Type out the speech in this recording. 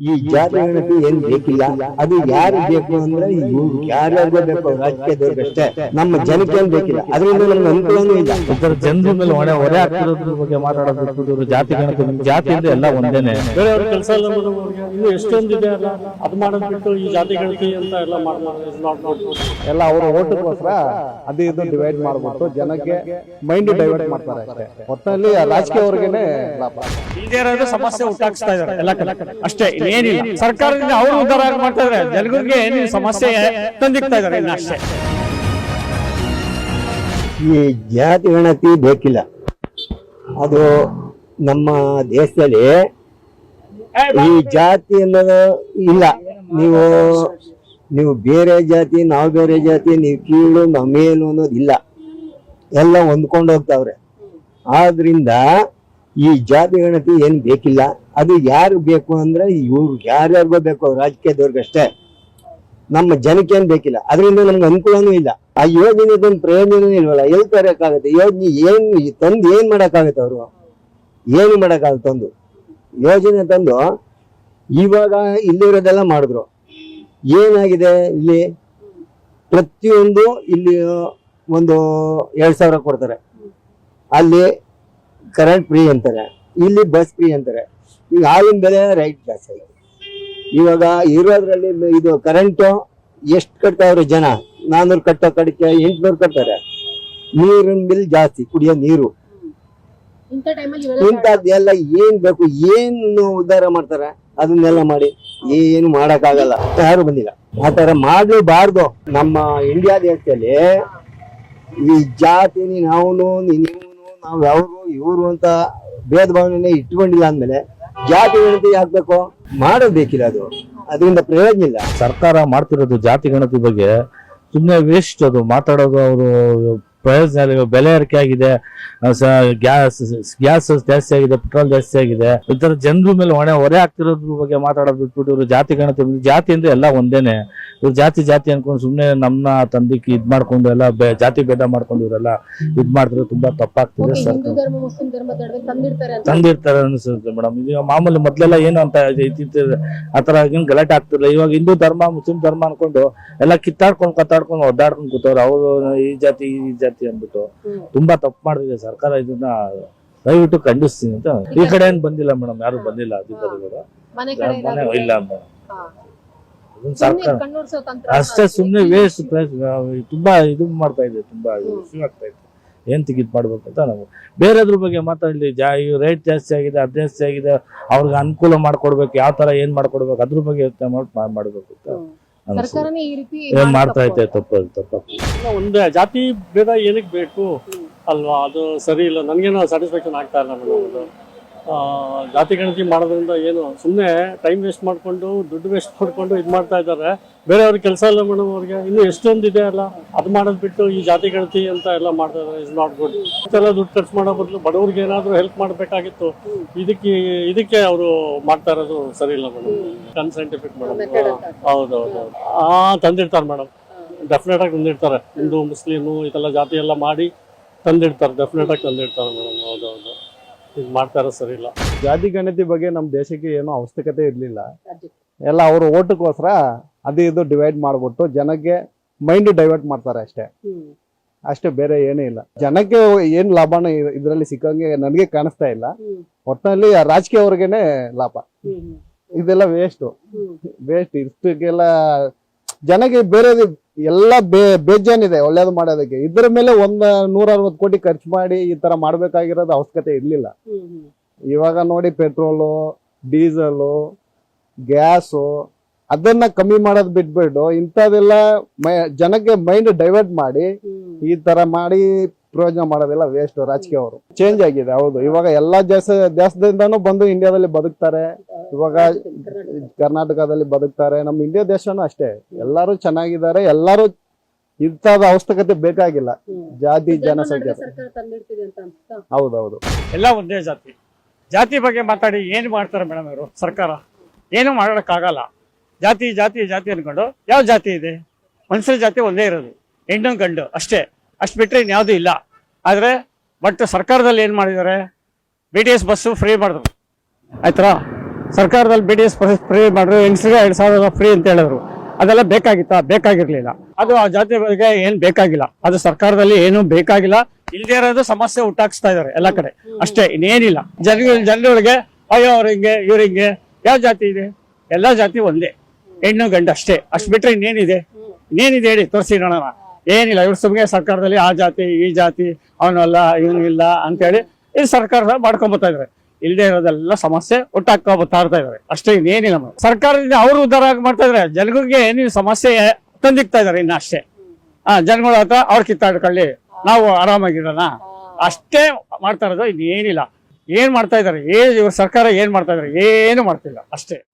ಈ ಜಾತಿ ಗಣತಿ ಏನ್ ಬೇಕಿಲ್ಲ? ಅದು ಯಾರು ಬೇಕು ಅಂದ್ರೆ ಯಾರ್ಯಾರು ಯಾರ್ಯಾರಿಗೂ ಬೇಕು ರಾಜಕೀಯದವ್ರಿಗಷ್ಟೇ ನಮ್ಮ ಜನಕ್ಕೆ ಏನ್ ಬೇಕಿಲ್ಲ? ಅದರಿಂದ ನಮ್ಗೆ ಅನುಕೂಲನೂ ಇಲ್ಲ. ಇದರ ಜನರ ಮೇಲೆ ಹೊಣೆ ಹೊರೆ ಆಗ್ತಿರೋದ್ರ ಬಗ್ಗೆ ಮಾತಾಡೋದು ಬಿಟ್ಟು ಜಾತಿ ಗಣತಿ ಜಾತಿ ಅಂದ್ರೆ ಎಲ್ಲ ಒಂದೇನೆ. ಬೇರೆಯವ್ರ ಕೆಲಸ ಎಲ್ಲ ಇನ್ನು ಎಷ್ಟೊಂದಿದೆ ಅಲ್ಲ? ಅದು ಮಾಡೋದ್ಬಿಟ್ಟು ಈ ಜಾತಿ ಗಣತಿ ಅಂತ ಎಲ್ಲ ಮಾಡ್ತಾರೆ ನಾಟ್ ನಾಟ್ ಎಲ್ಲ ಅವರ ಓಟಕ್ಕೋಸ್ಕರ ಅದು ಇದು ಡಿವೈಡ್ ಮಾಡ್ಬಿಟ್ಟು ಜನಕ್ಕೆ ಮೈಂಡ್ ಡೈವರ್ಟ್ ಮಾಡ್ತಾರೆ ಅಷ್ಟೇ. ಒಟ್ಟಿನಲ್ಲಿ ರಾಜಕೀಯ ಅವ್ರಿಗೆ ಸಮಸ್ಯೆ ಉಂಟಾಗಿಸ್ತಾ ಇದ್ದಾರೆ ಎಲ್ಲ ಕಡೆ. ಅಷ್ಟೇ ಇನ್ನೇನಿಲ್ಲ ಸರ್ಕಾರದಿಂದ ಅವರು ಉದ್ಧಾರ ಆಗಿ ಮಾಡ್ತಾ ಇದಾರೆ ಜನಗಳಿಗೆ ಏನು ಸಮಸ್ಯೆ ತಂದಿಕ್ತಾ ಇದ್ದಾರೆ ಇನ್ನು ಅಷ್ಟೇ ಈ ಜಾತಿ ಗಣತಿ ಬೇಕಿಲ್ಲ. ಅದು ನಮ್ಮ ದೇಶದಲ್ಲಿ ಈ ಜಾತಿ ಅನ್ನೋದು ಇಲ್ಲ. ನೀವು ನೀವು ಬೇರೆ ಜಾತಿ ನಾವು ಬೇರೆ ಜಾತಿ ನೀವು ಕೀಳು ನಾವು ಮೇಲು ಅನ್ನೋದು ಇಲ್ಲ. ಎಲ್ಲ ಹೊಂದ್ಕೊಂಡು ಹೋಗ್ತಾವ್ರೆ. ಆದ್ರಿಂದ ಈ ಜಾತಿ ಗಣತಿ ಏನು ಬೇಕಿಲ್ಲ, ಅದು ಯಾರು ಬೇಕು ಅಂದ್ರೆ ಇವ್ರು ಯಾರ್ಯಾರಿಗೋ ಬೇಕು ರಾಜಕೀಯದವ್ರಿಗಷ್ಟೇ ನಮ್ಮ ಜನಕ್ಕೆ ಏನ್ ಬೇಕಿಲ್ಲ, ಅದರಿಂದ ನಮ್ಗೆ ಅನುಕೂಲನೂ ಇಲ್ಲ. ಆ ಯೋಜನೆದೊಂದು ಪ್ರಯೋಜನ ಇಲ್ವಲ್ಲ, ಎಲ್ಲಿ ತರೋಕ್ಕಾಗುತ್ತೆ ಯೋಜನೆ ಏನು ತಂದು ಏನು ಮಾಡೋಕ್ಕಾಗುತ್ತೆ ಅವರು? ಏನು ಮಾಡಕ್ಕಾಗತ್ತೆ ತಂದು? ಯೋಜನೆ ತಂದು ಇವಾಗ ಇಲ್ಲಿರೋದೆಲ್ಲ ಮಾಡಿದ್ರು. ಏನಾಗಿದೆ ಇಲ್ಲಿ? ಪ್ರತಿಯೊಂದು ಇಲ್ಲಿ ಒಂದು ಎರಡ್ ಸಾವಿರ ಕೊಡ್ತಾರೆ. ಅಲ್ಲಿ ಕರೆಂಟ್ ಫ್ರೀ ಅಂತಾರೆ ಇಲ್ಲಿ ಬಸ್ ಫ್ರೀ ಅಂತಾರೆ. ಈಗ ಹಾಲಿನ ಬೆಲೆ ರೈಟ್ ಜಾಸ್ತಿ ಆಗಿದೆ ಇವಾಗ ಇರೋದ್ರಲ್ಲಿ ಇದು ಕರೆಂಟು ಎಷ್ಟು ಕಟ್ತಾವ್ರೆ ಜನ? ನಾನ್ನೂರು ಕಟ್ಟೋ ಕಡಿಕೆ ಎಂಟುನೂರು ಕಟ್ತಾರೆ. ನೀರಿನ ಬಿಲ್ ಜಾಸ್ತಿ ಕುಡಿಯೋ ನೀರು. ಇಂಥದ್ದೆಲ್ಲ ಏನ್ ಬೇಕು ಏನು ಉದ್ಧಾರ ಮಾಡ್ತಾರೆ ಅದನ್ನೆಲ್ಲ ಮಾಡಿ. ಏನು ಮಾಡಕ್ಕಾಗಲ್ಲ ಯಾರು ಬಂದಿಲ್ಲ. ಆ ತರ ಮಾಡಲೇಬಾರ್ದು. ನಮ್ಮ ಇಂಡಿಯಾ ದೇಶದಲ್ಲಿ ಈ ಜಾತಿನಿ ಅವನು ನೀವು ನಾವು ಅವರು ಇವರು ಅಂತ ಭೇದ ಭಾವನೆ ಇಟ್ಕೊಂಡಿಲ್ಲ ಅಂದ್ಮೇಲೆ ಜಾತಿ ಗಣತಿ ಹಾಕ್ಬೇಕು ಮಾಡಬೇಕಿಲ್ಲ ಅದು. ಅದರಿಂದ ಪ್ರಯೋಜನ ಇಲ್ಲ. ಸರ್ಕಾರ ಮಾಡ್ತಿರೋದು ಜಾತಿ ಗಣತಿ ಬಗ್ಗೆ ಸುಮ್ಮನೆ ವೇಸ್ಟ್ ಅದು. ಮಾತಾಡೋದು ಅವರು ಪ್ರಯೋಜನ ಬೆಲೆ ಏರಿಕೆ ಆಗಿದೆ ಗ್ಯಾಸ್ ಗ್ಯಾಸ್ ಜಾಸ್ತಿ ಆಗಿದೆ ಪೆಟ್ರೋಲ್ ಜಾಸ್ತಿ ಆಗಿದೆ. ಈ ತರ ಜನರ ಮೇಲೆ ಹೊಣೆ ಹೊರೆ ಆಗ್ತಿರೋದ್ರ ಬಗ್ಗೆ ಮಾತಾಡೋದು ಬಿಟ್ಬಿಟ್ಟು ಇವರು ಜಾತಿ ಗಣತಿ ಜಾತಿ ಅಂದ್ರೆ ಎಲ್ಲ ಒಂದೇನೆ. ಇವ್ರು ಜಾತಿ ಜಾತಿ ಅನ್ಕೊಂಡು ಸುಮ್ಮನೆ ನಮ್ಮ ತಂದಿಕ್ಕೆ ಇದ್ ಮಾಡ್ಕೊಂಡು ಎಲ್ಲ ಜಾತಿ ಭೇದ ಮಾಡ್ಕೊಂಡು ಇವರೆಲ್ಲ ಇದ್ ಮಾಡಿದ್ರೆ ತುಂಬಾ ತಪ್ಪಾಗ್ತಿದೆ ತಂದಿರ್ತಾರೆ ಅನ್ಸುತ್ತೆ ಮೇಡಮ್. ಈಗ ಮಾಮೂಲಿ ಮೊದ್ಲೆಲ್ಲ ಏನು ಅಂತ ಆತರ ಏನ್ ಗಲಾಟೆ ಆಗ್ತಿಲ್ಲ ಇವಾಗ ಹಿಂದೂ ಧರ್ಮ ಮುಸ್ಲಿಂ ಧರ್ಮ ಅನ್ಕೊಂಡು ಎಲ್ಲ ಕಿತ್ತಾಡ್ಕೊಂಡು ಕತ್ತಾಡ್ಕೊಂಡು ಒದ್ದಾಡ್ಕೊಂಡು ಕೂತವ್ರು. ಅವರು ಈ ಜಾತಿ ಈ ಜಾತಿ ಅಂದ್ಬಿಟ್ಟು ತುಂಬಾ ತಪ್ಪು ಮಾಡಿದೆ ಸರ್ಕಾರ ಇದನ್ನ ದಯವಿಟ್ಟು ಖಂಡಿಸ್ತೀನಿ ಅಂತ. ಈ ಕಡೆ ಏನ್ ಬಂದಿಲ್ಲ ಮೇಡಮ್ ಯಾರು ಬಂದಿಲ್ಲ ಅಧಿಕಾರಿಗಳು. ಇಲ್ಲ ಮೇಡಮ್. ಸರ್ಕಾರ ಅಷ್ಟೇ ಸುಮ್ನೆ ವೇಸ್ಟ್ ತುಂಬಾ ಇದು ಮಾಡ್ತಾ ಇದೆ ತುಂಬಾ ಇಶ್ಯೂ ಆಗ್ತಾ ಇದೆ. ಏನ್ ತೆಗಿದ್ ಮಾಡ್ಬೇಕು ಅಂತ ನಾವು ಬೇರೆದ್ರ ಬಗ್ಗೆ ಮಾತಾಡಲಿ ಜಾ ರೇಟ್ ಜಾಸ್ತಿ ಆಗಿದೆ ಅದು ಜಾಸ್ತಿ ಆಗಿದೆ ಅವ್ರಿಗೆ ಅನುಕೂಲ ಮಾಡ್ಕೊಡ್ಬೇಕು ಯಾವ ತರ ಏನ್ ಮಾಡ್ಕೊಡ್ಬೇಕು ಅದ್ರ ಬಗ್ಗೆ ಯೋಚನೆ ಮಾಡಿ ಮಾಡ್ಬೇಕು ಅಂತ. ಸರ್ಕಾರನೇ ಈ ರೀತಿ ಏನ್ ಮಾಡ್ತಾ. ಐತೆ ತಪ್ಪು ತಪ್ಪು. ಒಂದೇ ಜಾತಿ ಭೇದ ಏನಕ್ಕೆ ಬೇಕು? ಅಲ್ವಾ? ಅದು ಸರಿ ಇಲ್ಲ. ನನಗೇನೋ ಸ್ಯಾಟಿಸ್ಫ್ಯಾಕ್ಷನ್ ಆಗ್ತಾ ಇಲ್ಲ ಮೇಡಮ್ ಅದು. ಜಾತಿ ಗಣತಿ ಮಾಡೋದ್ರಿಂದ ಏನು? ಸುಮ್ಮನೆ ಟೈಮ್ ವೇಸ್ಟ್ ಮಾಡ್ಕೊಂಡು ದುಡ್ಡು ವೇಸ್ಟ್ ಮಾಡ್ಕೊಂಡು ಇದು ಮಾಡ್ತಾ ಇದ್ದಾರೆ. ಬೇರೆಯವ್ರಿಗೆ ಕೆಲಸ ಇಲ್ಲ ಮೇಡಮ್ ಅವ್ರಿಗೆ. ಇನ್ನೂ ಎಷ್ಟೊಂದು ಇದೆ ಅಲ್ಲ? ಅದು ಮಾಡೋದು ಬಿಟ್ಟು ಈ ಜಾತಿ ಗಣತಿ ಅಂತ ಎಲ್ಲ ಮಾಡ್ತಾ ಇದ್ದಾರೆ. ಇಸ್ ನಾಟ್ ಗುಡ್ ಇಷ್ಟೆಲ್ಲ ದುಡ್ಡು ಖರ್ಚು ಮಾಡೋ ಬದಲು ಬಡವ್ರಿಗೆ ಏನಾದರೂ ಹೆಲ್ಪ್ ಮಾಡಬೇಕಾಗಿತ್ತು. ಇದಕ್ಕೆ ಇದಕ್ಕೆ ಅವರು ಮಾಡ್ತಾ ಇರೋದು ಸರಿ ಇಲ್ಲ ಮೇಡಮ್. ಕನ್ಸೈಂಟಿಫಿಕ್ ಮೇಡಮ್. ಹೌದೌದು ಆ ತಂದಿರ್ತಾರೆ ಮೇಡಮ್. ಡೆಫಿನೆಟಾಗಿ ತಂದಿರ್ತಾರೆ ಹಿಂದೂ ಮುಸ್ಲಿಮು ಇದೆಲ್ಲ ಜಾತಿ ಎಲ್ಲ ಮಾಡಿ ತಂದಿಡ್ತಾರೆ. ಡೆಫಿನೆಟಾಗಿ ತಂದಿಡ್ತಾರೆ ಮೇಡಮ್. ಹೌದೌದು. ಇದು ಮಾಡ್ತಾರೋ ಸರಿ ಇಲ್ಲ. ಜಾತಿ ಗಣತಿ ಬಗ್ಗೆ ನಮ್ಮ ದೇಶಕ್ಕೆ ಏನೋ ಅವಶ್ಯಕತೆ ಇರ್ಲಿಲ್ಲ. ಎಲ್ಲ ಅವರು ಓಟಕ್ಕೋಸ್ಕರ ಅದು ಇದು ಡಿವೈಡ್ ಮಾಡ್ಬಿಟ್ಟು ಜನಕ್ಕೆ ಮೈಂಡ್ ಡೈವರ್ಟ್ ಮಾಡ್ತಾರೆ ಅಷ್ಟೇ. ಅಷ್ಟೇ ಬೇರೆ ಏನೂ ಇಲ್ಲ. ಜನಕ್ಕೆ ಏನ್ ಲಾಭನ ಇದರಲ್ಲಿ ಸಿಕ್ಕಂಗೆ ನನಗೆ ಕಾಣಿಸ್ತಾ ಇಲ್ಲ. ಒಟ್ಟಿನಲ್ಲಿ ರಾಜಕೀಯ ಅವ್ರಿಗೇನೆ ಲಾಭ. ಇದೆಲ್ಲ ವೇಸ್ಟ್ ವೇಸ್ಟ್ ಇಷ್ಟಕ್ಕೆಲ್ಲ ಜನಕ್ಕೆ ಬೇರೆ ಎಲ್ಲ ಬೇ ಬೇಜಾನಿದೆ ಒಳ್ಳೇದು ಮಾಡೋದಕ್ಕೆ. ಇದ್ರ ಮೇಲೆ ಒಂದ್ ನೂರ ಅರವತ್ತು ಕೋಟಿ ಖರ್ಚು ಮಾಡಿ ಈ ತರ ಮಾಡ್ಬೇಕಾಗಿರೋದು ಅವಶ್ಯಕತೆ ಇರ್ಲಿಲ್ಲ. ಇವಾಗ ನೋಡಿ ಪೆಟ್ರೋಲು, ಡೀಸೆಲು, ಗ್ಯಾಸು, ಅದನ್ನ ಕಮ್ಮಿ ಮಾಡೋದ್ ಬಿಟ್ಬಿಟ್ಟು ಇಂಥದೆಲ್ಲ ಜನಕ್ಕೆ ಮೈಂಡ್ ಡೈವರ್ಟ್ ಮಾಡಿ ಈ ತರ ಮಾಡಿ ಪ್ರಯೋಜನ ಮಾಡೋದೆಲ್ಲ ವೇಸ್ಟ್ ರಾಜಕೀಯ ಅವರು. ಚೇಂಜ್ ಆಗಿದೆ, ಹೌದು. ಇವಾಗ ಎಲ್ಲಾ ದೇಶ ದೇಶದಿಂದನೂ ಬಂದು ಇಂಡಿಯಾದಲ್ಲಿ ಬದುಕ್ತಾರೆ. ಇವಾಗ ಕರ್ನಾಟಕದಲ್ಲಿ ಬದುಕ್ತಾರೆ. ನಮ್ಮ ಇಂಡಿಯಾ ದೇಶನೂ ಅಷ್ಟೇ. ಎಲ್ಲರೂ ಚೆನ್ನಾಗಿದ್ದಾರೆ. ಎಲ್ಲರೂ ಇಂಥದ ಅವಶ್ಯಕತೆ ಬೇಕಾಗಿಲ್ಲ. ಜಾತಿ ಜನಸಂಖ್ಯೆ. ಸರ್ಕಾರ ತಂದಿಡ್ತಿದೆ ಅಂತ ಅನ್ಸುತ್ತಾ? ಹೌದೌದು. ಎಲ್ಲ ಒಂದೇ ಜಾತಿ. ಜಾತಿ ಬಗ್ಗೆ ಮಾತಾಡಿ ಏನು ಮಾಡ್ತಾರೆ ಮೇಡಮ್ ಇವರು? ಸರ್ಕಾರ? ಏನು ಮಾಡೋಕ್ಕಾಗಲ್ಲ. ಜಾತಿ ಜಾತಿ ಜಾತಿ ಅನ್ಕೊಂಡು ಯಾವ ಜಾತಿ ಇದೆ? ಮನುಷ್ಯರ ಜಾತಿ ಒಂದೇ ಇರೋದು. ಹೆಣ್ಣು ಗಂಡು ಅಷ್ಟೇ. ಅಷ್ಟು ಬಿಟ್ಟರೆ ಇನ್ಯಾವುದೂ ಇಲ್ಲ. ಆದರೆ ಬಟ್ ಸರ್ಕಾರದಲ್ಲಿ ಏನು ಮಾಡಿದ್ದಾರೆ? B T S bus free ಮಾಡಿದ್ರು. ಆಯ್ತಾ? ಸರ್ಕಾರದಲ್ಲಿ ಬಿ ಡಿ ಎಸ್ ಫ್ರೀ ಮಾಡಿದ್ರು ಹೆಂಗಸರಿಗೆ ಎರಡು ಸಾವಿರ ಫ್ರೀ ಅಂತ ಹೇಳಿದ್ರು. ಅದೆಲ್ಲ ಬೇಕಾಗಿತ್ತಾ? ಬೇಕಾಗಿರ್ಲಿಲ್ಲ. ಅದು ಆ ಜಾತಿ ಬಗ್ಗೆ ಏನ್ ಬೇಕಾಗಿಲ್ಲ. ಅದು ಸರ್ಕಾರದಲ್ಲಿ ಏನು ಬೇಕಾಗಿಲ್ಲ. ಇಲ್ದೇ ಇರೋದು ಸಮಸ್ಯೆ ಹುಟ್ಟಾಕ್ಸ್ತಾ ಇದಾರೆ ಎಲ್ಲ ಕಡೆ. ಅಷ್ಟೇ, ಇನ್ನೇನಿಲ್ಲ. ಜನ ಜನಗಳಿಗೆ ಅಯ್ಯೋ, ಅವ್ರ ಹಿಂಗೆ, ಇವ್ರ ಹಿಂಗೆ, ಯಾವ ಜಾತಿ ಇದೆ? ಎಲ್ಲಾ ಜಾತಿ ಒಂದೇ. ಹೆಣ್ಣು, ಗಂಡು ಅಷ್ಟೇ. ಅಷ್ಟು ಬಿಟ್ರೆ ಇನ್ನೇನಿದೆ? ಇನ್ನೇನಿದೆ ಹೇಳಿ, ತೋರಿಸಿ ನೋಡೋಣ ಏನಿಲ್ಲ, ಇವ್ರ ಸುಮ್ಮನೆ ಸರ್ಕಾರದಲ್ಲಿ ಆ ಜಾತಿ, ಈ ಜಾತಿ, ಅವನಲ್ಲ, ಇವನು ಇಲ್ಲ ಅಂತೇಳಿ ಇದು ಸರ್ಕಾರ ಮಾಡ್ಕೊಂಬತ್ತಾ ಇದಾರೆ. ಇಲ್ಲದೆ ಇರೋದೆಲ್ಲ ಸಮಸ್ಯೆ ಒಟ್ಟಾಕ ಬರ್ತಾ ಇದಾರೆ ಅಷ್ಟೇ ಇನ್ನೇನಿಲ್ಲ ಸರ್ಕಾರದಿಂದ ಅವರು ಉದ್ಧಾರ ಮಾಡ್ತಾ ಇದಾರೆ ಜನಗಳಿಗೆ ನೀವು ಸಮಸ್ಯೆ ತಂದಿಕ್ತಾ ಇದಾರೆ ಇನ್ನ ಅಷ್ಟೇ. ಆ ಜನಗಳ ಹತ್ರ ಅವ್ರು ಕಿತ್ತಾಡ್ಕೊಳ್ಳಿ. ನಾವು ಆರಾಮಾಗಿರೋಣ. ಅಷ್ಟೇ ಮಾಡ್ತಾ ಇರೋದು ಇನ್ನೇನಿಲ್ಲ. ಏನ್ ಮಾಡ್ತಾ ಇದಾರೆ ಏ ಸರ್ಕಾರ ಏನ್ ಮಾಡ್ತಾ ಇದಾರೆ ಏನು ಮಾಡ್ತಿಲ್ಲ. ಅಷ್ಟೇ.